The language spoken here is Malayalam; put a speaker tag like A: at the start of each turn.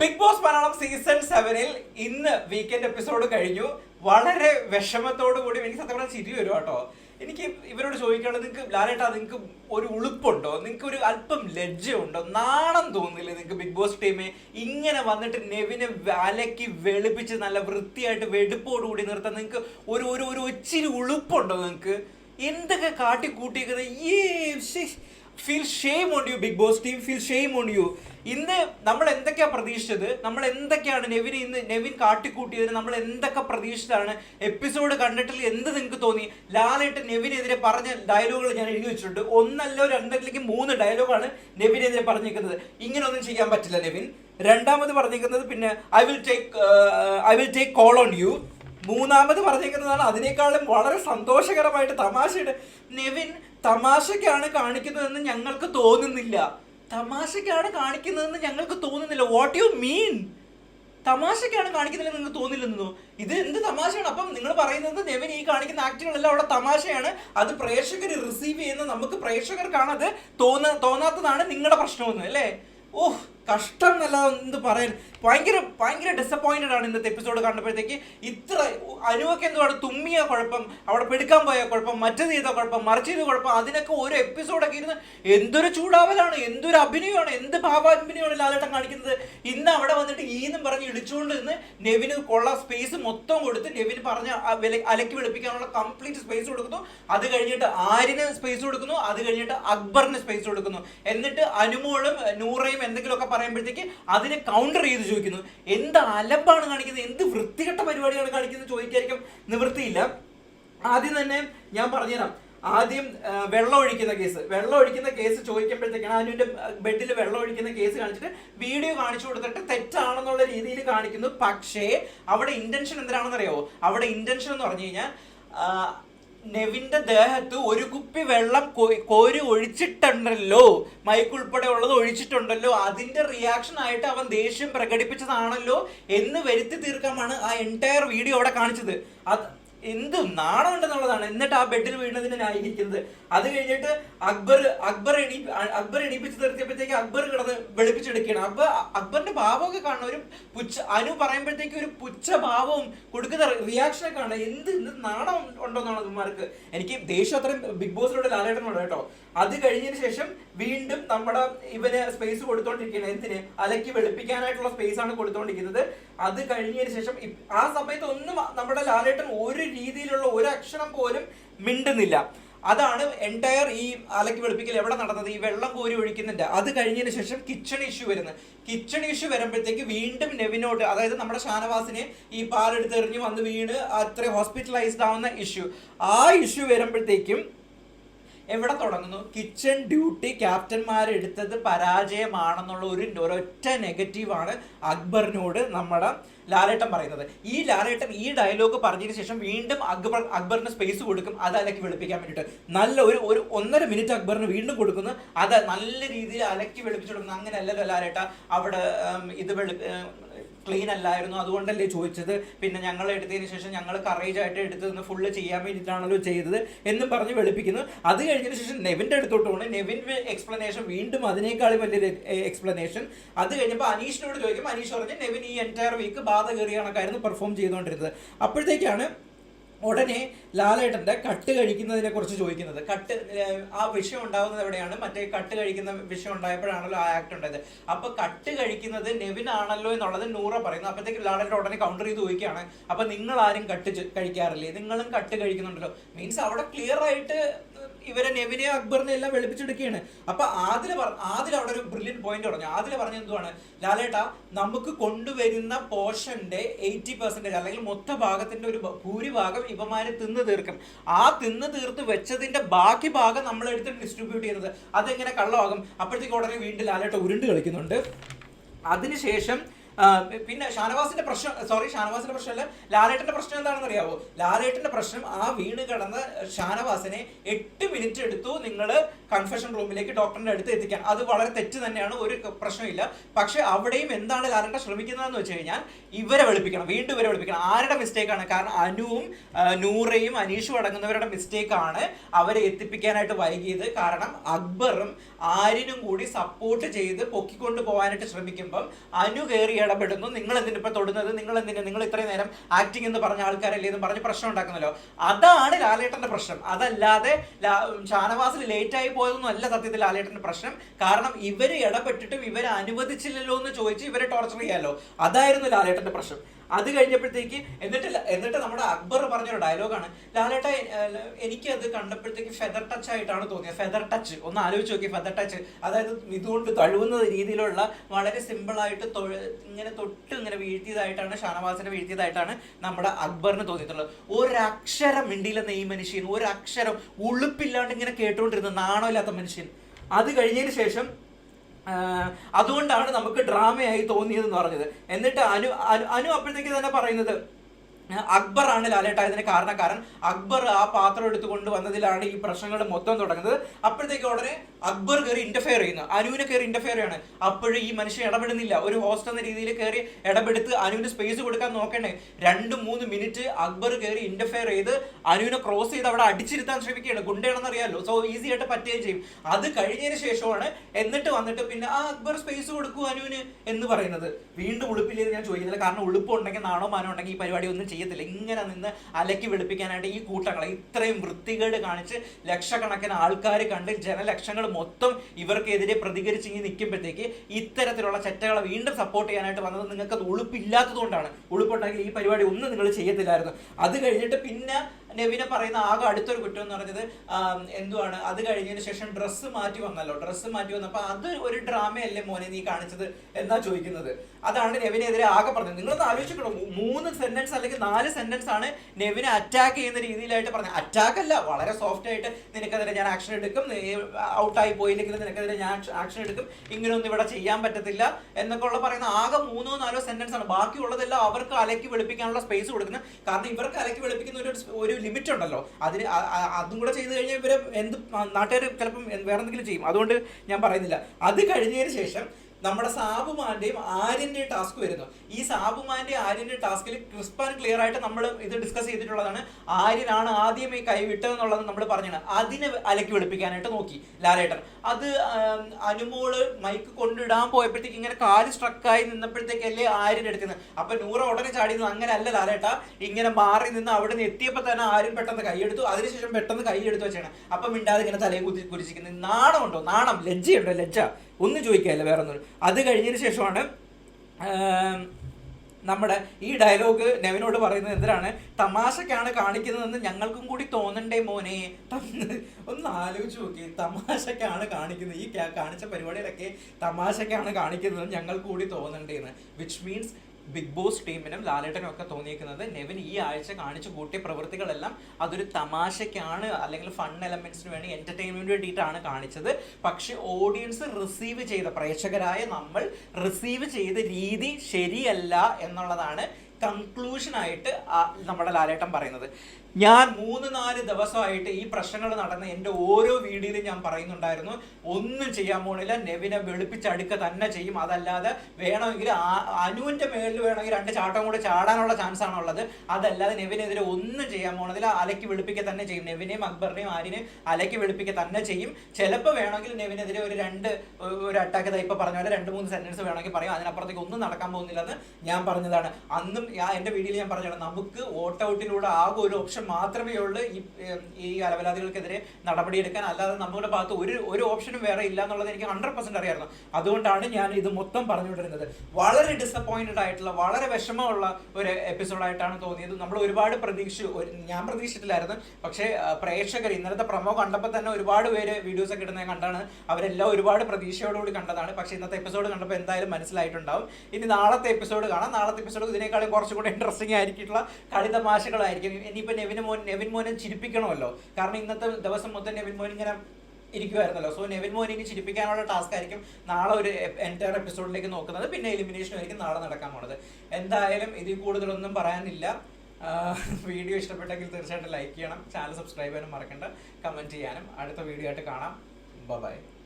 A: ബിഗ് ബോസ് മലയാളം സീസൺ സെവനിൽ ഇന്ന് വീക്കെൻഡ് എപ്പിസോഡ് കഴിഞ്ഞു. വളരെ വിഷമത്തോടു കൂടി എനിക്ക് സത്യം പറഞ്ഞാൽ ചിരി വരും കേട്ടോ. എനിക്ക് ഇവരോട് ചോദിക്കാനുള്ളത് നിങ്ങൾക്ക് ലാലേട്ടാ നിങ്ങൾക്ക് ഒരു ഉളുപ്പുണ്ടോ? നിങ്ങൾക്ക് ഒരു അല്പം ലജ്ജയുണ്ടോ? നാണം തോന്നില്ലേ നിങ്ങൾക്ക് ബിഗ് ബോസ് ടീമെ ഇങ്ങനെ വന്നിട്ട് നെവിനെ വലക്കി വെളുപ്പിച്ച് നല്ല വൃത്തിയായിട്ട് വെടുപ്പോടുകൂടി നിർത്താൻ നിങ്ങൾക്ക് ഒരു ഒരു ഒരു ഒച്ചിരി ഉളുപ്പുണ്ടോ നിങ്ങൾക്ക്? എന്തൊക്കെ കാട്ടിക്കൂട്ടിയേക്കുന്നത് ഈ feel shame on you Bigg Boss team feel shame on you ഇന്ന് നമ്മൾ എന്തൊക്കെയാ പ്രതീക്ഷിച്ചത്? നമ്മൾ എന്തൊക്കെയാണ് നെവിൻ ഇന്ന് നെവിൻ കാട്ടിക്കൂട്ടിയതിന് നമ്മൾ എന്തൊക്കെ പ്രതീക്ഷിച്ചതാണ്? എപ്പിസോഡ് കണ്ടിട്ടിൽ എന്ത് നിങ്ങൾക്ക് തോന്നി? ലാലേട്ട് നെവിനെതിരെ പറഞ്ഞ ഡയലോഗുകൾ ഞാൻ എഴുതി വെച്ചിട്ടുണ്ട്. ഒന്നല്ലോ രണ്ടല്ലെങ്കിൽ മൂന്ന് ഡയലോഗാണ് നെവിനെതിരെ പറഞ്ഞിരിക്കുന്നത്. ഇങ്ങനെയൊന്നും ചെയ്യാൻ പറ്റില്ല നെവിൻ. രണ്ടാമത് പറഞ്ഞിരിക്കുന്നത് പിന്നെ I will take I will take call on you മൂന്നാമത് പറഞ്ഞേക്കുന്നതാണ് അതിനേക്കാളും വളരെ സന്തോഷകരമായിട്ട് തമാശയുടെ നെവിൻ തമാശക്കാണ് കാണിക്കുന്നതെന്ന് ഞങ്ങൾക്ക് തോന്നുന്നില്ല. തമാശക്കാണ് കാണിക്കുന്നതെന്ന് ഞങ്ങൾക്ക് തോന്നുന്നില്ല. വാട്ട് യു മീൻ തമാശക്കാണ് കാണിക്കുന്നില്ല നിങ്ങൾക്ക് തോന്നില്ലെന്നോ? ഇത് എന്ത് തമാശയാണ്? അപ്പം നിങ്ങൾ പറയുന്നത് നെവൻ ഈ കാണിക്കുന്ന ആക്ടുകളെല്ലാം അവിടെ തമാശയാണ്. അത് പ്രേക്ഷകർ റിസീവ് ചെയ്യുന്ന നമുക്ക് പ്രേക്ഷകർക്കാണ് അത് തോന്ന തോന്നാത്തതാണ് നിങ്ങളുടെ പ്രശ്നമെന്ന് അല്ലേ? ഓഹ് കഷ്ടം എന്നല്ലാതെ എന്ത് പറയാൻ ഭയങ്കര ഭയങ്കര ഡിസപ്പോയിന്റഡ് ആണ് ഇന്നത്തെ എപ്പിസോഡ് കണ്ടപ്പോഴത്തേക്ക്. ഇത്ര അനുവൊക്കെ എന്തുവാണ്? തുമ്മിയ കുഴപ്പം അവിടെ പെടുക്കാൻ പോയ കുഴപ്പം മറ്റത് ചെയ്ത കുഴപ്പം മറിച്ച് ചെയ്ത കുഴപ്പം അതിനൊക്കെ ഒരു എപ്പിസോഡൊക്കെ ഇരുന്ന് എന്തൊരു ചൂടാവലാണ് എന്തൊരു അഭിനയമാണ് എന്ത് ഭാവാഭിനയമാണ് ലാലേട്ടൻ കാണിക്കുന്നത്. ഇന്ന് അവിടെ വന്നിട്ട് ഈന്നും പറഞ്ഞ് ഇടിച്ചുകൊണ്ട് നിന്ന് നെവിന് കൊള്ള സ്പേസ് മൊത്തം കൊടുത്ത് നെവിന് പറഞ്ഞ അലക്കി വെളുപ്പിക്കാനുള്ള കംപ്ലീറ്റ് സ്പേസ് കൊടുക്കുന്നു. അത് കഴിഞ്ഞിട്ട് ആരിന് സ്പേസ് കൊടുക്കുന്നു. അത് കഴിഞ്ഞിട്ട് അക്ബറിന് സ്പേസ് കൊടുക്കുന്നു. എന്നിട്ട് അനുമോളും നൂറയും എന്തെങ്കിലുമൊക്കെ പറയുമ്പോഴത്തേക്ക് അതിനെ കൗണ്ടർ ചെയ്ത് ചോദിക്കുന്നു. എന്ത് അലമ്പാണ് കാണിക്കുന്നത്? എന്ത് വൃത്തികെട്ട പരിപാടിയാണ് കാണിക്കുന്നത്? ചോദിക്കായിരിക്കും. നിവൃത്തിയില്ല. ആദ്യം തന്നെ ഞാൻ പറഞ്ഞുതരാം. ആദ്യം വെള്ളം ഒഴിക്കുന്ന കേസ്. വെള്ളം ഒഴിക്കുന്ന കേസ് ചോദിക്കുമ്പോഴത്തേക്കാണ് അനുവിന്റെ ബെഡിൽ വെള്ളം ഒഴിക്കുന്ന കേസ് കാണിച്ചിട്ട് വീഡിയോ കാണിച്ചു കൊടുത്തിട്ട് തെറ്റാണെന്നുള്ള രീതിയിൽ കാണിക്കുന്നു. പക്ഷേ അവിടെ ഇന്റൻഷൻ എന്തിനാണെന്ന് അറിയാവോ അവിടെ ഇന്റൻഷൻ എന്ന് പറഞ്ഞു കഴിഞ്ഞാൽ നെവിന്റെ ദേഹത്ത് ഒരു കുപ്പി വെള്ളം കോരി ഒഴിച്ചിട്ടുണ്ടല്ലോ. മൈക്ക് ഉൾപ്പെടെ ഉള്ളത് ഒഴിച്ചിട്ടുണ്ടല്ലോ. അതിന്റെ റിയാക്ഷൻ ആയിട്ട് അവൻ ദേഷ്യം പ്രകടിപ്പിച്ചതാണല്ലോ എന്ന് വരുത്തി തീർക്കാമാണ് ആ എന്റയർ വീഡിയോ അവിടെ കാണിച്ചത്. അത് എന്ത് നാണമുണ്ടെന്നുള്ളതാണ്. എന്നിട്ട് ആ ബെഡിൽ വീണതിന് ന്യായീകരിക്കുന്നത്. അത് കഴിഞ്ഞിട്ട് അക്ബർ അക്ബർ എണീ അക്ബർ എണീപ്പിച്ച് നിർത്തിയപ്പോഴത്തേക്ക് അക്ബർ കിടന്ന് വെളുപ്പിച്ചെടുക്കുകയാണ്. അക്ബർ അക്ബറിന്റെ ഭാവമൊക്കെ കാണണം. ഒരു പുച്ഛ അനു പറയുമ്പോഴത്തേക്ക് ഒരു പുച്ഛ ഭാവവും കൊടുക്കുന്ന റിയാക്ഷൻ ഒക്കെ കാണണം. എന്ത് എന്ത് നാണം ഉണ്ടോന്നാണ് അതുമാർക്ക് എനിക്ക് ദേഷ്യം അത്രയും ബിഗ് ബോസിലൂടെ ലാലേട്ടനുണ്ട് കേട്ടോ. അത് കഴിഞ്ഞതിന് ശേഷം വീണ്ടും നമ്മുടെ ഇവന് സ്പേസ് കൊടുത്തോണ്ടിരിക്കുകയാണ്. എന്തിന്? അലക്കി വെളുപ്പിക്കാനായിട്ടുള്ള സ്പേസ് ആണ് കൊടുത്തോണ്ടിരിക്കുന്നത്. അത് കഴിഞ്ഞതിന് ശേഷം ആ സമയത്ത് ഒന്നും നമ്മുടെ ലാലേട്ടൻ ഒരു രീതിയിലുള്ള ഒരു അക്ഷരം പോലും മിണ്ടുന്നില്ല. അതാണ് എന്റയർ ഈ അലക്കി വെളുപ്പിക്കൽ എവിടെ നടന്നത്? ഈ വെള്ളം കോരി ഒഴിക്കുന്നുണ്ട്. അത് കഴിഞ്ഞതിന് ശേഷം കിച്ചൺ ഇഷ്യൂ വരുന്നത് കിച്ചൺ ഇഷ്യൂ വരുമ്പോഴത്തേക്ക് വീണ്ടും നെവിനോട്ട് അതായത് നമ്മുടെ ഷാനവാസിനെ ഈ പാലെടുത്തെറിഞ്ഞ് വന്ന് വീണ് അത്ര ഹോസ്പിറ്റലൈസ്ഡ് ആവുന്ന ഇഷ്യൂ ആ ഇഷ്യൂ വരുമ്പോഴത്തേക്കും എവിടെ തുടങ്ങുന്നു? കിച്ചൺ ഡ്യൂട്ടി ക്യാപ്റ്റന്മാരെടുത്തത് പരാജയമാണെന്നുള്ള ഒരു ഒരൊറ്റ നെഗറ്റീവാണ് അക്ബറിനോട് നമ്മുടെ ലാലേട്ടൻ പറയുന്നത്. ഈ ലാലേട്ടൻ ഈ ഡയലോഗ് പറഞ്ഞതിന് ശേഷം വീണ്ടും അക്ബർ അക്ബറിന് സ്പേസ് കൊടുക്കും. അത് അലക്കി വെളുപ്പിക്കാൻ വേണ്ടിയിട്ട് നല്ല ഒരു ഒരു ഒന്നര മിനിറ്റ് അക്ബറിന് വീണ്ടും കൊടുക്കുന്നു. അത് നല്ല രീതിയിൽ അലക്കി വെളുപ്പിച്ചു കൊടുക്കുന്നു. അങ്ങനെ അല്ലല്ലോ ലാലേട്ട. അവിടെ ഇത് വെളു ക്ലീൻ അല്ലായിരുന്നു അതുകൊണ്ടല്ലേ ചോദിച്ചത്. പിന്നെ ഞങ്ങൾ എടുത്തതിന് ശേഷം ഞങ്ങൾ കറേജ് ആയിട്ട് എടുത്തതെന്ന് ഫുള്ള് ചെയ്യാൻ വേണ്ടിയിട്ടാണല്ലോ ചെയ്തത് എന്നും പറഞ്ഞ് വെളുപ്പിക്കുന്നു. അത് കഴിഞ്ഞതിന് ശേഷം നെവിന്റെ അടുത്തോട്ട് പോകണം നെവിന്റെ എക്സ്പ്ലനേഷൻ വീണ്ടും അതിനേക്കാളും വലിയൊരു എക്സ്പ്ലനേഷൻ അത് കഴിഞ്ഞപ്പോൾ അനീഷിനോട് ചോദിക്കുമ്പോൾ അനീഷ് പറഞ്ഞ് നെവിൻ ഈ എന്റയർ വീക്ക് ബാധ കയറിയ കണക്കായിരുന്നു പെർഫോം ചെയ്തുകൊണ്ടിരുന്നത് അപ്പോഴത്തേക്കാണ് ഉടനെ ലാലേട്ടന്റെ കട്ട് കഴിക്കുന്നതിനെ കുറിച്ച് ചോദിക്കുന്നത്. കട്ട് ആ വിഷയം ഉണ്ടാവുന്നത് എവിടെയാണ്? മറ്റേ കട്ട് കഴിക്കുന്ന വിഷയം ഉണ്ടായപ്പോഴാണല്ലോ ആ ആക്ട് ഉണ്ടായത്. അപ്പൊ കട്ട് കഴിക്കുന്നത് നെവിൻ ആണല്ലോ എന്നുള്ളത് നൂറ പറയുന്നു. അപ്പോഴത്തേക്ക് ലാലേട്ടൻ ഉടനെ കൗണ്ടർ ചെയ്ത് ചോദിക്കുകയാണ്. അപ്പൊ നിങ്ങൾ ആരും കട്ട് കഴിക്കാറില്ലേ? നിങ്ങളും കട്ട് കഴിക്കുന്നുണ്ടല്ലോ. മീൻസ് അവിടെ ക്ലിയർ ആയിട്ട് ഇവരെ നെവിനെ അക്ബറിനെ എല്ലാം വെളുപ്പിച്ചെടുക്കുകയാണ്. അപ്പൊ ആദില ആദിൽ അവിടെ ഒരു ബ്രില്യൻ പോയിന്റ് പറഞ്ഞു ആദില പറഞ്ഞ എന്തുവാണ്? ലാലേട്ട നമുക്ക് കൊണ്ടുവരുന്ന പോർഷന്റെ എയ്റ്റി പെർസെന്റേജ് അല്ലെങ്കിൽ മൊത്ത ഭാഗത്തിന്റെ ഒരു ഭൂരിഭാഗം ഇവമാര് തിന്ന് തീർക്കും ആ തിന്ന് തീർത്ത് വെച്ചതിന്റെ ബാക്കി ഭാഗം നമ്മൾ എടുത്ത് ഡിസ്ട്രിബ്യൂട്ട് ചെയ്യുന്നത് അതെങ്ങനെ കള്ളമാകും? അപ്പോഴത്തേക്ക് ഉടനെ വീണ്ടും ലാലേട്ട ഉരുണ്ട് കളിക്കുന്നുണ്ട്. അതിനുശേഷം പിന്നെ ഷാനവാസിന്റെ പ്രശ്നം സോറി ഷാനവാസിന്റെ പ്രശ്നമല്ല ലാലേട്ടന്റെ പ്രശ്നം എന്താണെന്ന് അറിയാവോ? ലാലേട്ടന്റെ പ്രശ്നം ആ വീണ് കിടന്ന ഷാനവാസിനെ എട്ട് മിനിറ്റ് എടുത്തു നിങ്ങൾ കൺഫെഷൻ റൂമിലേക്ക് ഡോക്ടറിന്റെ അടുത്ത് എത്തിക്കാൻ. അത് വളരെ തെറ്റ് തന്നെയാണ് ഒരു പ്രശ്നമില്ല പക്ഷെ അവിടെയും എന്താണ് ലാലേട്ടൻ ശ്രമിക്കുന്നതെന്ന് വെച്ച് കഴിഞ്ഞാൽ ഇവരെ വെളുപ്പിക്കണം വീണ്ടും ഇവരെ വെളുപ്പിക്കണം. ആരുടെ മിസ്റ്റേക്ക് ആണ്? കാരണം അനുവും നൂറയും അനീഷും അടങ്ങുന്നവരുടെ മിസ്റ്റേക്ക് ആണ് അവരെ എത്തിപ്പിക്കാനായിട്ട് വൈകിയത്. കാരണം അക്ബറും ആരിനും കൂടി സപ്പോർട്ട് ചെയ്ത് പൊക്കിക്കൊണ്ട് പോകാനായിട്ട് ശ്രമിക്കുമ്പം അനു കയറിയാണ് ഇടപെടുന്നു. നിങ്ങൾ എന്തിനു ഇപ്പൊ തൊടുന്നത്? നിങ്ങൾ എന്തിനു നിങ്ങൾ ഇത്രയും നേരം ആക്ടിങ് എന്ന് പറഞ്ഞ ആൾക്കാരല്ലേ എന്ന് പറഞ്ഞ് പ്രശ്നം ഉണ്ടാക്കുന്നല്ലോ. അതാണ് ലാലേട്ടന്റെ പ്രശ്നം. അതല്ലാതെ ഷാനവാസിൽ ലേറ്റ് ആയി പോയതൊന്നും അല്ല സത്യത്തിൽ ലാലേട്ടന്റെ പ്രശ്നം. കാരണം ഇവർ ഇടപെട്ടിട്ടും ഇവരെ അനുവദിച്ചില്ലല്ലോ എന്ന് ചോദിച്ച് ഇവരെ ടോർച്ചർ ചെയ്യാലോ. അതായിരുന്നു ലാലേട്ടന്റെ പ്രശ്നം. അത് കഴിഞ്ഞപ്പോഴത്തേക്ക് എന്നിട്ട് എന്നിട്ട് നമ്മുടെ അക്ബർ പറഞ്ഞൊരു ഡയലോഗാണ് ലാലേട്ട എനിക്ക് അത് കണ്ടപ്പോഴത്തേക്ക് ഫെദർ ടച്ച് ആയിട്ടാണ് തോന്നിയത്. ഫെദർ ടച്ച് ഒന്ന് ആലോചിച്ച് നോക്കി ഫെദർ ടച്ച് അതായത് ഇതുകൊണ്ട് തഴുവുന്ന രീതിയിലുള്ള വളരെ സിമ്പിൾ ആയിട്ട് ഇങ്ങനെ തൊട്ട് ഇങ്ങനെ വീഴ്ത്തിയതായിട്ടാണ് ഷാനവാസിനെ വീഴ്ത്തിയതായിട്ടാണ് നമ്മുടെ അക്ബറിന് തോന്നിയിട്ടുള്ളത്. ഒരക്ഷരം മിണ്ടിയില്ലെന്ന ഈ മനുഷ്യൻ ഒരക്ഷരം ഉളുപ്പില്ലാണ്ട് ഇങ്ങനെ കേട്ടുകൊണ്ടിരുന്ന നാണമില്ലാത്ത മനുഷ്യൻ. അത് കഴിഞ്ഞതിന് ശേഷം അതുകൊണ്ടാണ് നമുക്ക് ഡ്രാമയായി തോന്നിയതെന്ന് പറഞ്ഞത്. എന്നിട്ട് അനു അനു അപ്പോഴത്തേക്ക് തന്നെ പറയുന്നത് അക്ബർ ആണ് ലാലേട്ടായതിന് കാരണക്കാരൻ. അക്ബർ ആ പാത്രം എടുത്തുകൊണ്ട് വന്നതിലാണ് ഈ പ്രശ്നങ്ങൾ മൊത്തം തുടങ്ങുന്നത്. അപ്പോഴത്തേക്ക് ഉടനെ അക്ബർ കയറി ഇന്റർഫെയർ ചെയ്യുന്നു. അനുവിനെ കയറി ഇന്റർഫെയർ ചെയ്യാണ് അപ്പോഴും ഈ മനുഷ്യൻ ഇടപെടുന്നില്ല. ഒരു ഹോസ്റ്റ് എന്ന രീതിയിൽ കയറി ഇടപെടുത്ത് അനുവിന് സ്പേസ് കൊടുക്കാൻ നോക്കണേ രണ്ട് മൂന്ന് മിനിറ്റ് അക്ബർ കയറി ഇന്റർഫെയർ ചെയ്ത് അനുവിനെ ക്രോസ് ചെയ്ത് അവിടെ അടിച്ചിരുത്താൻ ശ്രമിക്കുകയാണ്. ഗുണ്ടയാണെന്ന് അറിയാമല്ലോ സോ ഈസി ആയിട്ട് പറ്റുകയും ചെയ്യും. അത് കഴിഞ്ഞതിന് ശേഷമാണ് എന്നിട്ട് വന്നിട്ട് പിന്നെ ആ അക്ബർ സ്പേസ് കൊടുക്കൂ അനുവിന് എന്ന് പറയുന്നത്. വീണ്ടും ഉളുപ്പില്ലെന്ന് ഞാൻ ചോദിക്കുന്നില്ല. കാരണം ഉളുപ്പ് ഉണ്ടെങ്കിൽ നാണോ മാനോ ഉണ്ടെങ്കിൽ ഈ പരിപാടി ഒന്നും ചെയ്യത്തില്ല. ഇങ്ങനെ നിന്ന് അലക്കി വെളുപ്പിക്കാനായിട്ട് ഈ കൂട്ടങ്ങളെ ഇത്രയും വൃത്തികേട് കാണിച്ച് ലക്ഷക്കണക്കിന് ആൾക്കാർ കണ്ട് ജനലക്ഷങ്ങൾ മൊത്തം ഇവർക്കെതിരെ പ്രതികരിച്ച് ഇങ്ങനെ നിൽക്കുമ്പോഴത്തേക്ക് ഇത്തരത്തിലുള്ള ചെറ്റകളെ വീണ്ടും സപ്പോർട്ട് ചെയ്യാനായിട്ട് വന്നത് നിങ്ങൾക്ക് അത് ഉളുപ്പില്ലാത്തതുകൊണ്ടാണ്. ഉളുപ്പുണ്ടെങ്കിൽ ഈ പരിപാടി ഒന്നും നിങ്ങൾ ചെയ്യത്തില്ലായിരുന്നു. അത് കഴിഞ്ഞിട്ട് പിന്നെ നെവിനെ പറയുന്ന ആകെ അടുത്തൊരു കുറ്റം എന്ന് പറഞ്ഞത് എന്തുവാണ്? അത് കഴിഞ്ഞതിന് ശേഷം ഡ്രസ്സ് മാറ്റി വന്നല്ലോ. ഡ്രസ്സ് മാറ്റി വന്നപ്പോൾ അത് ഒരു ഡ്രാമയല്ലേ മോനെ നീ കാണിച്ചത് എന്നാ ചോദിക്കുന്നത്. അതാണ് നെവിനെതിരെ ആകെ പറഞ്ഞത്. നിങ്ങളൊന്ന് ആലോചിക്കണം മൂന്ന് സെന്റൻസ് അല്ലെങ്കിൽ നാല് സെന്റൻസ് ആണ് നെവിനെ അറ്റാക്ക് ചെയ്യുന്ന രീതിയിലായിട്ട് പറഞ്ഞത്. അറ്റാക്ക് അല്ല വളരെ സോഫ്റ്റ് ആയിട്ട് നിനക്കെതിരെ ഞാൻ ആക്ഷൻ എടുക്കും. ഔട്ട് ഔട്ടായി പോയില്ലെങ്കിൽ നിനക്കെതിരെ ഞാൻ ആക്ഷൻ എടുക്കും. ഇങ്ങനെയൊന്നും ഇവിടെ ചെയ്യാൻ പറ്റത്തില്ല എന്നൊക്കെ ഉള്ള പറയുന്ന ആകെ മൂന്നോ നാലോ സെന്റൻസ് ആണ്. ബാക്കിയുള്ളതെല്ലാം അവർക്ക് അലക്കി വെളുപ്പിക്കാനുള്ള സ്പേസ് കൊടുക്കുന്നത്. കാരണം ഇവർക്ക് അലക്കി വെളുപ്പിക്കുന്ന ഒരു ഒരു ലിമിറ്റ് ഉണ്ടല്ലോ. അതിന് അതും കൂടെ ചെയ്ത് കഴിഞ്ഞാൽ ഇവരെ എന്ത് നാട്ടുകാർ ചിലപ്പം വേറെ എന്തെങ്കിലും ചെയ്യും. അതുകൊണ്ട് ഞാൻ പറയുന്നില്ല. അത് കഴിഞ്ഞതിന് ശേഷം നമ്മുടെ സാബുമാന്റെയും ആര്യന്റെയും ടാസ്ക് വരുന്നു. ഈ സാബുമാന്റെ ആര്യന്റെ ടാസ്കിൽ ക്രിസ്പ് ആൻഡ് ക്ലിയർ ആയിട്ട് നമ്മൾ ഇത് ഡിസ്കസ് ചെയ്തിട്ടുള്ളതാണ്. ആര്യനാണ് ആദ്യം ഈ കൈവിട്ടതെന്നുള്ളത് നമ്മൾ പറഞ്ഞാണ് അതിനെ അലക്കി വെളുപ്പിക്കാനായിട്ട് നോക്കി. ലാലേട്ടൻ. അത് അനുമോൾ മൈക്ക് കൊണ്ടിടാൻ പോയപ്പോഴത്തേക്ക് ഇങ്ങനെ കാൽ സ്ട്രക്കായി നിന്നപ്പോഴത്തേക്കല്ലേ ആര്യൻ എടുക്കുന്നത് അപ്പൊ നൂറ ഉടനെ അങ്ങനെ അല്ല ലാലേട്ട. ഇങ്ങനെ മാറി നിന്ന് അവിടെ നിന്ന് എത്തിയപ്പോൾ തന്നെ ആര്യൻ പെട്ടെന്ന് കൈയെടുത്തു അതിനുശേഷം പെട്ടെന്ന് കൈ എടുത്തു വെച്ചാണ്. അപ്പൊ മിണ്ടാതെ ഇങ്ങനെ തലയെ കുതി കുരിച്ചിരിക്കുന്നത് നാണമുണ്ടോ? നാണം. ലജ്ജയുണ്ടോ? ലജ്ജ. ഒന്നും ചോദിക്കാല്ല വേറെ ഒന്നും അത് കഴിഞ്ഞതിന് ശേഷമാണ് നമ്മുടെ ഈ ഡയലോഗ് നെവിനോട് പറയുന്നത് എന്തിനാണ്? തമാശക്കാണ് കാണിക്കുന്നതെന്ന് ഞങ്ങൾക്കും കൂടി തോന്നണ്ടേ മോനെ. ഒന്ന് ആലോചിച്ച് നോക്കി. തമാശക്കാണ് കാണിക്കുന്നത്. ഈ കാണിച്ച പരിപാടിയിലൊക്കെ തമാശക്കാണ് കാണിക്കുന്നത് ഞങ്ങൾക്ക് കൂടി തോന്നണ്ടേന്ന്. വിച്ച് മീൻസ് ബിഗ് ബോസ് ടീമിനും ലാലേട്ടനും ഒക്കെ തോന്നിയിരിക്കുന്നത് നെവിൻ ഈ ആഴ്ച കാണിച്ചു കൂട്ടിയ പ്രവൃത്തികളെല്ലാം അതൊരു തമാശയ്ക്കാണ് അല്ലെങ്കിൽ ഫൺ എലമെന്റ്സിന് വേണ്ടി എന്റർടൈൻമെന്റ് വേണ്ടിയിട്ടാണ് കാണിച്ചത്. പക്ഷെ ഓഡിയൻസ് റിസീവ് ചെയ്ത പ്രേക്ഷകരായ നമ്മൾ റിസീവ് ചെയ്ത രീതി ശരിയല്ല എന്നുള്ളതാണ് കൺക്ലൂഷനായിട്ട് നമ്മുടെ ലാലേട്ടൻ പറയുന്നത്. ഞാൻ മൂന്ന് നാല് ദിവസമായിട്ട് ഈ പ്രശ്നങ്ങൾ നടന്ന എന്റെ ഓരോ വീഡിയോയിലും ഞാൻ പറയുന്നുണ്ടായിരുന്നു. ഒന്നും ചെയ്യാൻ പോണില്ല. നെവിനെ വെളുപ്പിച്ചടുക്ക തന്നെ ചെയ്യും. അതല്ലാതെ വേണമെങ്കിൽ അനുവിന്റെ മേളിൽ വേണമെങ്കിൽ രണ്ട് ചാട്ടം കൂടെ ചാടാനുള്ള ചാൻസ് ആണുള്ളത് അതല്ലാതെ നെവിനെതിരെ ഒന്നും ചെയ്യാൻ പോണതില്ല. അലക്കി വെളുപ്പിക്കുക തന്നെ ചെയ്യും. നെവിനെയും അക്ബറിനെയും ആര്യനെയും അലക്കി വെളുപ്പിക്കുക തന്നെ ചെയ്യും. ചിലപ്പോൾ വേണമെങ്കിൽ നെവിനെതിരെ ഒരു രണ്ട് ഒരു അറ്റാക്ക് ഇപ്പൊ പറഞ്ഞ പോലെ രണ്ട് മൂന്ന് സെന്റൻസ് വേണമെങ്കിൽ പറയും. അതിനപ്പുറത്തേക്ക് ഒന്നും നടക്കാൻ പോകുന്നില്ലെന്ന് ഞാൻ പറഞ്ഞതാണ്. അന്നും എന്റെ വീഡിയോയിൽ ഞാൻ പറഞ്ഞതാണ് നമുക്ക് വോട്ട് ഔട്ടിലൂടെ ആകെ ഒരു ഓപ്ഷൻ മാത്രമേ ഉള്ളൂ ഈ ഈ അലവലാദികൾക്കെതിരെ നടപടിയെടുക്കാൻ. അല്ലാതെ നമ്മുടെ ഭാഗത്ത് ഒരു ഒരു ഓപ്ഷനും വേറെ ഇല്ല എന്നുള്ളത് എനിക്ക് ഹൺഡ്രഡ് പെർസെന്റ് അറിയായിരുന്നു. അതുകൊണ്ടാണ് ഞാൻ ഇത് മൊത്തം പറഞ്ഞുകൊണ്ടിരുന്നത്. വളരെ ഡിസപ്പോയിന്റഡ് ആയിട്ടുള്ള വളരെ വിഷമമുള്ള ഒരു എപ്പിസോഡായിട്ടാണ് തോന്നിയത്. നമ്മൾ ഒരുപാട് പ്രതീക്ഷ ഞാൻ പ്രതീക്ഷിച്ചിട്ടില്ലായിരുന്നു. പക്ഷേ പ്രേക്ഷകർ ഇന്നലത്തെ പ്രമോ കണ്ടപ്പോൾ തന്നെ ഒരുപാട് പേര് വീഡിയോസ് ഒക്കെ ഇടുന്നത് കണ്ടാണ്. അവരെല്ലാം ഒരുപാട് പ്രതീക്ഷയോടുകൂടി കണ്ടതാണ്. പക്ഷേ ഇന്നത്തെ എപ്പിസോഡ് കണ്ടപ്പോൾ എന്തായാലും മനസ്സിലായിട്ടുണ്ടാവും. ഇനി നാളത്തെ എപ്പിസോഡ് കാണാം. നാളത്തെ എപ്പിസോഡ് ഇതിനേക്കാളും കുറച്ചുകൂടി ഇൻട്രസ്റ്റിംഗ് ആയിരിക്കുള്ള കളി തമാശകളായിരിക്കും ഇനിയിപ്പോൾ നെവിൻ മോൻ നെവിൻ മോനെ ചിരിപ്പിക്കണമല്ലോ. കാരണം ഇന്നത്തെ ദിവസം മൊത്തം നെവിൻ മോൻ ഇങ്ങനെ ഇരിക്കുമായിരുന്നല്ലോ സോ നെവിൻ മോനെ ഇനി ചിരിപ്പിക്കാനുള്ള ടാസ്ക് ആയിരിക്കും നാളെ ഒരു എന്റയർ എപ്പിസോഡിലേക്ക് നോക്കുന്നത്. പിന്നെ എലിമിനേഷൻ ആയിരിക്കും നാളെ നടക്കാൻ പോണത്. എന്തായാലും ഇതിൽ കൂടുതലൊന്നും പറയാനില്ല. വീഡിയോ ഇഷ്ടപ്പെട്ടെങ്കിൽ തീർച്ചയായിട്ടും ലൈക്ക് ചെയ്യണം. ചാനൽ സബ്സ്ക്രൈബ് ചെയ്യാനും മറക്കണ്ട. കമന്റ് ചെയ്യാനും. അടുത്ത വീഡിയോ ആയിട്ട് കാണാം. ബൈ